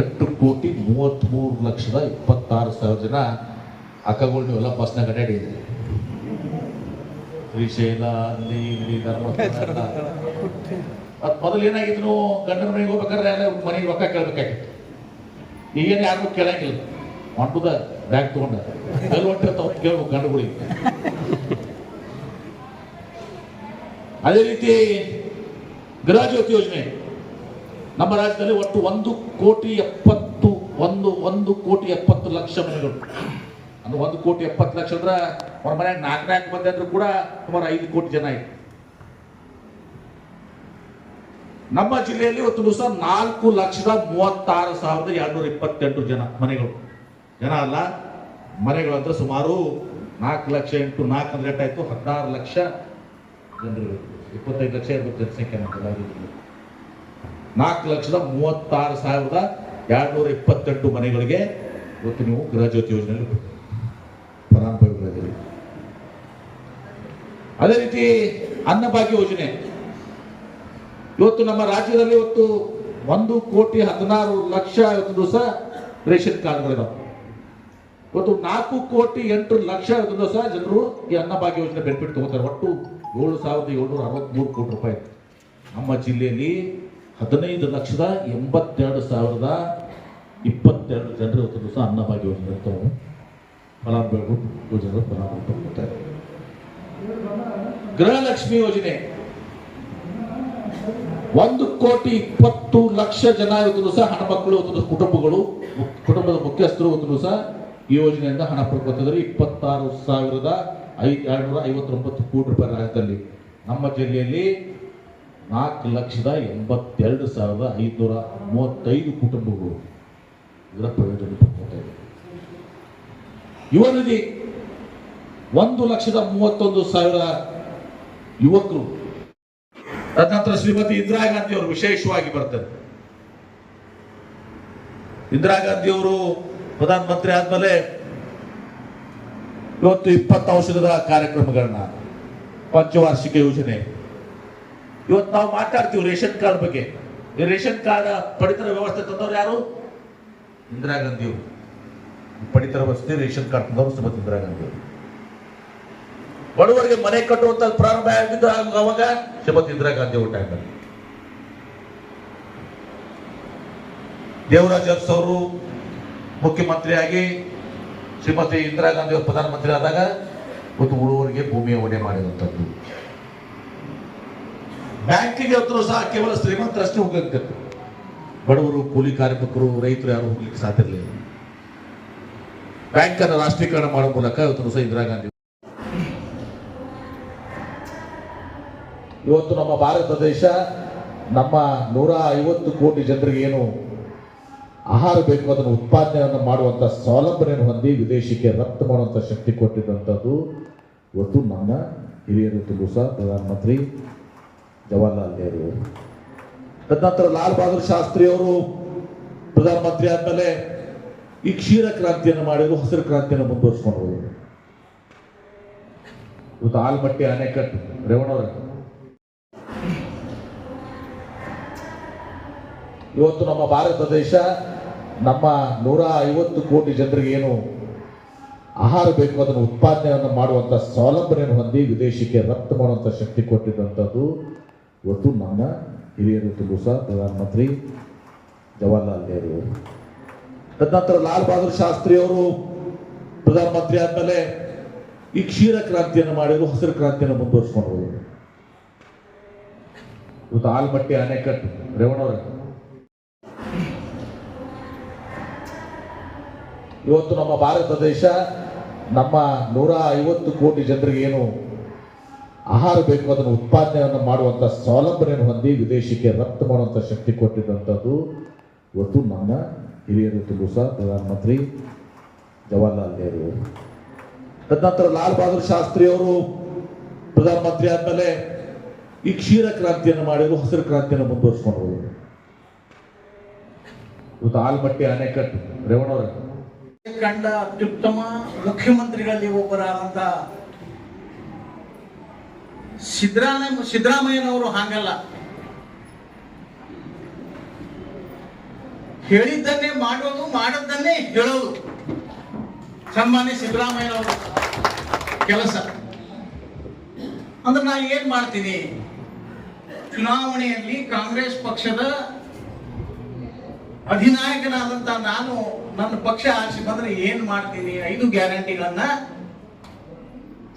ಎಂಟು ಕೋಟಿ ಮೂವತ್ತ್ಮೂರು ಲಕ್ಷದ ಇಪ್ಪತ್ತಾರು ಸಾವಿರ ಜನ ಅಕ್ಕಗಳು ನೀವೆಲ್ಲ ಬಸ್ನಾಗ ಅಡ್ಡಾಡಿದ್ರಿ ಶ್ರೀಶೈಲ ಅಲ್ಲಿ. ಅದ್ ಮೊದಲು ಏನಾಗಿತ್ತು ಗಂಡನ ಮನೆಗೆ ಹೋಗ್ಬೇಕಾದ್ರೆ ಮನೆಗೆ ರೊಕ್ಕ ಕೇಳಬೇಕಾಗಿತ್ತು. ಈಗೇನು ಯಾರಿಗೂ ಕೇಳಂಗಿಲ್ಲ. ಮಾಡ್ಬೋದ ಬ್ಯಾಗ್ ತಗೊಂಡ. ಎಲ್ಲಿ ಹೊಂಟಿರ್ತಾವ ಕೇಳ್ಬೇಕು ಗಂಡುಗಳಿಗೆ. ಅದೇ ರೀತಿ ಗೃಹ ಜ್ಯೋತಿ ಯೋಜನೆ. ನಮ್ಮ ರಾಜ್ಯದಲ್ಲಿ ಒಟ್ಟು ಒಂದು ಕೋಟಿ ಎಪ್ಪತ್ತು, ಒಂದು ಒಂದು ಕೋಟಿ ಎಪ್ಪತ್ತು ಲಕ್ಷ ಮನೆಗಳು. ಅಂದ್ರೆ ಒಂದು ಕೋಟಿ ಎಪ್ಪತ್ತು ಲಕ್ಷ ಅಂದ್ರೆ ಅವ್ರ ಮನೆ ನಾಲ್ಕು ನಾಲ್ಕು ಮಂದಿ ಅಂದ್ರೂ ಕೂಡ ಸುಮಾರು ಐದು ಕೋಟಿ ಜನ ಇದೆ. ನಮ್ಮ ಜಿಲ್ಲೆಯಲ್ಲಿ ಇವತ್ತು ದಿವಸ ನಾಲ್ಕು ಲಕ್ಷದ ಮೂವತ್ತಾರು ಸಾವಿರದ ಎರಡ್ನೂರ ಇಪ್ಪತ್ತೆಂಟು ಜನ ಮನೆಗಳು. ಜನ ಅಲ್ಲ, ಮನೆಗಳು ಅಂದ್ರೆ ಸುಮಾರು ನಾಲ್ಕು ಲಕ್ಷ ಎಂಟು, ನಾಲ್ಕು ಅಂದ್ರೆ ಎಷ್ಟಾಯ್ತು ಹದಿನಾರು ಲಕ್ಷ ಜನರು ಇಪ್ಪತ್ತೈದು ಲಕ್ಷ ಇರ್ಬೇಕು ಜನಸಂಖ್ಯೆ ನಾಲ್ಕು ಲಕ್ಷದ ಮೂವತ್ತಾರು ಸಾವಿರದ ಎರಡ್ನೂರ ಇಪ್ಪತ್ತೆಂಟು ಮನೆಗಳಿಗೆ ಇವತ್ತು ನೀವು ಗೃಹಜ್ಯೋತಿ ಯೋಜನೆಯಲ್ಲಿ ಫಲಾನುಭವಿಗಳಿದ್ದೀರಿ ಅದೇ ರೀತಿ ಅನ್ನಭಾಗ್ಯ ಯೋಜನೆ. ಇವತ್ತು ನಮ್ಮ ರಾಜ್ಯದಲ್ಲಿ ಇವತ್ತು ಒಂದು ಕೋಟಿ ಹದಿನಾರು ಲಕ್ಷ ಇವತ್ತು ದಿವಸ ರೇಷನ್ ಕಾರ್ಡ್ಗಳಿದಾವೆ. ಇವತ್ತು ನಾಲ್ಕು ಕೋಟಿ ಎಂಟು ಲಕ್ಷ ಇವತ್ತು ದಿವಸ ಜನರು ಈ ಅನ್ನಭಾಗ್ಯ ಯೋಜನೆ ಬೆನಿಫಿಟ್ ತಗೋತಾರೆ. ಒಟ್ಟು ಏಳು ಸಾವಿರದ ಏಳ್ನೂರ ಅರವತ್ಮೂರು ಕೋಟಿ ರೂಪಾಯಿ. ನಮ್ಮ ಜಿಲ್ಲೆಯಲ್ಲಿ ಹದಿನೈದು ಲಕ್ಷದ ಎಂಬತ್ತೆರಡು ಸಾವಿರದ ಇಪ್ಪತ್ತೆರಡು ಜನರು ಇವತ್ತು ದಿವಸ ಅನ್ನಭಾಗ್ಯ ಯೋಜನೆ ತಾವು ಫಲಾನುಭವಿಗಳು ಯೋಜನೆ ಫಲಾನುಭವಿ ಪಡ್ಕೊತಾರೆ ಗೃಹಲಕ್ಷ್ಮಿ ಯೋಜನೆ. ಒಂದು ಕೋಟಿ ಇಪ್ಪತ್ತು ಲಕ್ಷ ಜನ ಇವತ್ತು ದಿವಸ ಹಣಮಕ್ಕಳು ಇವತ್ತು ದಿವಸ ಕುಟುಂಬಗಳು, ಕುಟುಂಬದ ಮುಖ್ಯಸ್ಥರು ಇವತ್ತು ಸಹ ಈ ಯೋಜನೆಯಿಂದ ಹಣ ಪಡ್ಕೊತಿದ್ದಾರೆ ಇಪ್ಪತ್ತಾರು ಸಾವಿರದ ಐ ಎರಡ್ನೂರ ಐವತ್ತೊಂಬತ್ತು ಕೋಟಿ ರೂಪಾಯಿ ರಾಜ್ಯದಲ್ಲಿ ನಮ್ಮ ಜಿಲ್ಲೆಯಲ್ಲಿ ನಾಲ್ಕು ಲಕ್ಷದ ಎಂಬತ್ತೆರಡು ಸಾವಿರದ ಐದುನೂರ ಮೂವತ್ತೈದು ಕುಟುಂಬಗಳು ಇದರ ಪ್ರಯೋಜನ ಪಡ್ಕೊತಾ ಇದೆ ಯುವ ನಿಧಿ ಒಂದು ಲಕ್ಷದ ಮೂವತ್ತೊಂದು ಸಾವಿರ ಯುವಕರು. ತದನಂತರ ಶ್ರೀಮತಿ ಇಂದಿರಾ ಗಾಂಧಿ ಅವರು ವಿಶೇಷವಾಗಿ ಬರ್ತಾರೆ ಇಂದಿರಾ ಗಾಂಧಿ ಅವರು ಪ್ರಧಾನಮಂತ್ರಿ ಆದ್ಮೇಲೆ ಇವತ್ತು ಇಪ್ಪತ್ತು ಔಷಧದ ಕಾರ್ಯಕ್ರಮಗಳನ್ನ ಪಂಚವಾರ್ಷಿಕ ಯೋಜನೆ ಇವತ್ತು ನಾವು ಮಾತಾಡ್ತೀವಿ ರೇಷನ್ ಕಾರ್ಡ್ ಬಗ್ಗೆ. ರೇಷನ್ ಕಾರ್ಡ್ ಪಡಿತರ ವ್ಯವಸ್ಥೆ ತಂದವರು ಯಾರು? ಇಂದಿರಾ ಗಾಂಧಿ ಪಡಿತರ ವ್ಯವಸ್ಥೆ, ರೇಷನ್ ಕಾರ್ಡ್ ತಂದವರು ಇಂದಿರಾ ಗಾಂಧಿ ಬಡವರಿಗೆ ಮನೆ ಕಟ್ಟುವಂತ ಪ್ರಾರಂಭ ಆಗಿದ್ದು ಅವಾಗ ಶ್ರೀಮತಿ ಇಂದಿರಾ ಗಾಂಧಿ ಟೈಮಲ್ಲಿ ದೇವರಾಜ್ ಅವರು ಮುಖ್ಯಮಂತ್ರಿಯಾಗಿ ಶ್ರೀಮತಿ ಇಂದಿರಾ ಗಾಂಧಿ ಅವರು ಪ್ರಧಾನಮಂತ್ರಿ ಆದಾಗ ಇವತ್ತು ಉಳುವರಿಗೆ ಭೂಮಿಯ ಒಡೆ ಮಾಡಿದಂಥದ್ದು ಬ್ಯಾಂಕಿಗೆ ಹತ್ರ ಸಹ ಕೇವಲ ಶ್ರೀಮಂತರಷ್ಟೇ ಹೋಗಕ್ಕೆ ಬಡವರು, ಕೂಲಿ ಕಾರ್ಮಿಕರು, ರೈತರು ಯಾರು ಹೋಗ್ಲಿಕ್ಕೆ ಸಾಧ್ಯ ಇರಲಿಲ್ಲ. ಬ್ಯಾಂಕ್ ಅನ್ನು ರಾಷ್ಟ್ರೀಕರಣ ಮಾಡುವ ಮೂಲಕ ಇವತ್ತು ಸಹ ಇಂದಿರಾ ಗಾಂಧಿ ಇವತ್ತು ನಮ್ಮ ಭಾರತ ದೇಶ ನಮ್ಮ ನೂರ ಐವತ್ತು ಕೋಟಿ ಜನರಿಗೆ ಏನು ಆಹಾರ ಬೇಕು ಅದನ್ನು ಉತ್ಪಾದನೆಯನ್ನು ಮಾಡುವಂಥ ಸೌಲಭ್ಯನ ಹೊಂದಿ ವಿದೇಶಕ್ಕೆ ರಫ್ತು ಮಾಡುವಂಥ ಶಕ್ತಿ ಕೊಟ್ಟಿದ್ದಂಥದ್ದು ಇವತ್ತು ನಮ್ಮ ಹಿರಿಯರು ಸಹ ಪ್ರಧಾನಮಂತ್ರಿ ಜವಾಹರ್ಲಾಲ್ ನೆಹರು. ತದನಂತರ ಲಾಲ್ ಬಹದ್ದೂರ್ ಶಾಸ್ತ್ರಿ ಅವರು ಪ್ರಧಾನಮಂತ್ರಿ ಆದಮೇಲೆ ಈ ಕ್ಷೀರ ಕ್ರಾಂತಿಯನ್ನು ಮಾಡಿದ್ರು, ಹಸಿರು ಕ್ರಾಂತಿಯನ್ನು ಮುಂದುವರಿಸ್ಕೊಂಡು ಹೋದರು ಇವತ್ತು ಆಲ್ಮಟ್ಟಿ ಅಣೆಕಟ್ಟು ರೇವಣ್ಣವರ. ಇವತ್ತು ನಮ್ಮ ಭಾರತ ದೇಶ, ನಮ್ಮ ನೂರ ಐವತ್ತು ಕೋಟಿ ಜನರಿಗೆ ಏನು ಆಹಾರ ಬೇಕು, ಅದನ್ನು ಉತ್ಪಾದನೆಯನ್ನು ಮಾಡುವಂಥ ಸೌಲಭ್ಯವನ್ನು ಹೊಂದಿ ವಿದೇಶಕ್ಕೆ ರಫ್ತು ಮಾಡುವಂಥ ಶಕ್ತಿ ಕೊಟ್ಟಿದ್ದಂಥದ್ದು ಇವತ್ತು ನಮ್ಮ ಹಿರಿಯರು ಸಹ ಪ್ರಧಾನಮಂತ್ರಿ ಜವಾಹರ್ಲಾಲ್ ನೆಹರು ತದನಂತರ ಲಾಲ್ ಬಹದ್ದೂರ್ ಶಾಸ್ತ್ರಿ ಅವರು ಪ್ರಧಾನಮಂತ್ರಿ ಆದಮೇಲೆ ಈ ಕ್ಷೀರ ಕ್ರಾಂತಿಯನ್ನು ಮಾಡಿದ್ರು, ಹಸಿರು ಕ್ರಾಂತಿಯನ್ನು ಮುಂದುವರಿಸ್ಕೊಂಡು ಹೋದರು ಇವತ್ತು ಆಲ್ಮಟ್ಟಿ ಅಣೆಕಟ್ಟು ರೇವಣವರ ಇವತ್ತು ನಮ್ಮ ಭಾರತ ದೇಶ ನಮ್ಮ ನೂರ ಐವತ್ತು ಕೋಟಿ ಜನರಿಗೆ ಏನು ಆಹಾರ ಬೇಕು ಅದನ್ನು ಉತ್ಪಾದನೆಯನ್ನು ಮಾಡುವಂಥ ಸೌಲಭ್ಯವನ್ನು ಹೊಂದಿ ವಿದೇಶಕ್ಕೆ ರಫ್ತು ಮಾಡುವಂಥ ಶಕ್ತಿ ಕೊಟ್ಟಿದ್ದಂಥದ್ದು ಇವತ್ತು ನಮ್ಮ ಹಿರಿಯರು ತುಂಬು ಸಹ ಪ್ರಧಾನಮಂತ್ರಿ ಜವಾಹರ್ಲಾಲ್ ನೆಹರು ತದನಂತರ ಲಾಲ್ ಬಹದ್ದೂರ್ ಶಾಸ್ತ್ರಿ ಅವರು ಪ್ರಧಾನಮಂತ್ರಿ ಆದಮೇಲೆ ಈ ಕ್ಷೀರ ಕ್ರಾಂತಿಯನ್ನು ಮಾಡಿದ್ರು, ಹಸಿರು ಕ್ರಾಂತಿಯನ್ನು ಮುಂದುವರಿಸ್ಕೊಂಡು ಹೋದರು ಇವತ್ತು ಆಲ್ಮಟ್ಟಿ ಅಣೆಕಟ್ಟು ರೇವಣ್ಣವ್ರ. ಕಂಡ ಅತ್ಯುತ್ತಮ ಮುಖ್ಯಮಂತ್ರಿಗಳಲ್ಲಿ ಒಬ್ಬರಾದಂತ ಸಿದ್ದರಾಮಯ್ಯ ಸಿದ್ದರಾಮಯ್ಯನವರು ಹಾಗಲ್ಲ. ಹೇಳಿದ್ದನ್ನೇ ಮಾಡೋದು ಮಾಡದ್ದನ್ನೇ ಹೇಳೋದು. ಸನ್ಮಾನ್ಯ ಸಿದ್ದರಾಮಯ್ಯನವರು ಕೆಲಸ. ಅಂದ್ರೆ ನಾನು ಏನ್ ಮಾಡ್ತೀನಿ? ಚುನಾವಣೆಯಲ್ಲಿ ಕಾಂಗ್ರೆಸ್ ಪಕ್ಷದ ಅಧಿನಾಯಕನಾದಂತ ನಾನು ನನ್ನ ಪಕ್ಷ ಆರಿಸಿ ಬಂದ್ರೆ ಏನ್ ಮಾಡ್ತೀನಿ? ಐದು ಗ್ಯಾರಂಟಿಗಳನ್ನ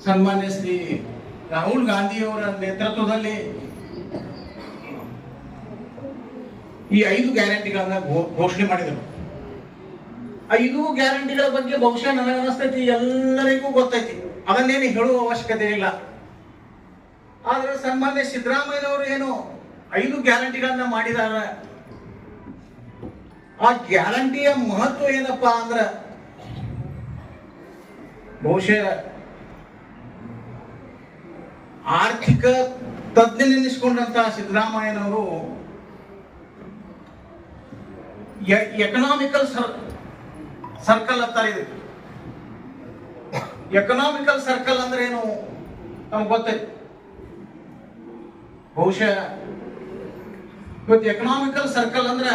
ಸನ್ಮಾನ್ಯ ಶ್ರೀ ರಾಹುಲ್ ಗಾಂಧಿಯವರ ನೇತೃತ್ವದಲ್ಲಿ ಈ ಐದು ಗ್ಯಾರಂಟಿಗಳನ್ನ ಘೋಷಣೆ ಮಾಡಿದರು. ಐದು ಗ್ಯಾರಂಟಿಗಳ ಬಗ್ಗೆ ಬಹುಶಃ ನನಗನ್ನಿಸ್ತೈತಿ ಎಲ್ಲರಿಗೂ ಗೊತ್ತೈತಿ. ಅದನ್ನೇನು ಹೇಳುವ ಅವಶ್ಯಕತೆ ಇಲ್ಲ. ಆದ್ರೆ ಸನ್ಮಾನ್ಯ ಸಿದ್ದರಾಮಯ್ಯನವರು ಏನು ಐದು ಗ್ಯಾರಂಟಿಗಳನ್ನ ಮಾಡಿದಾರ ಆ ಗ್ಯಾರಂಟಿಯ ಮಹತ್ವ ಏನಪ್ಪಾ ಅಂದ್ರ, ಬಹುಶಃ ಆರ್ಥಿಕ ತಜ್ಞನೆನಿಸಿಕೊಂಡಂತ ಸಿದ್ದರಾಮಯ್ಯನವರು ಎಕನಾಮಿಕಲ್ ಸರ್ ಸರ್ಕಲ್ ಅಂತಾರೆ ಇದು. ಎಕನಾಮಿಕಲ್ ಸರ್ಕಲ್ ಅಂದ್ರೆ ಏನು? ನಮ್ಗೆ ಗೊತ್ತೈತಿ ಬಹುಶಃ ಇವತ್ತು ಎಕನಾಮಿಕಲ್ ಸರ್ಕಲ್ ಅಂದ್ರೆ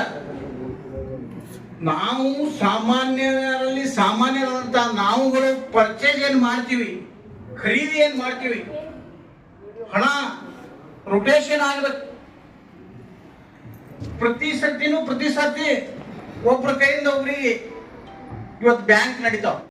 ನಾವು ಸಾಮಾನ್ಯರಲ್ಲಿ ಸಾಮಾನ್ಯರಾದಂತ ನಾವುಗಳು ಪರ್ಚೇಸ್ ಏನು ಮಾಡ್ತೀವಿ? ಖರೀದಿ ಏನು ಮಾಡ್ತೀವಿ? ಹಣ ರೊಟೇಷನ್ ಆಗಬೇಕು. ಪ್ರತಿ ಸತಿನೂ ಪ್ರತಿ ಸತಿ ಒಬ್ಬರ ಕೈಯಿಂದ ಒಬ್ರಿಗೆ ಇವತ್ತು ಬ್ಯಾಂಕ್ ನಡೀತಾವ.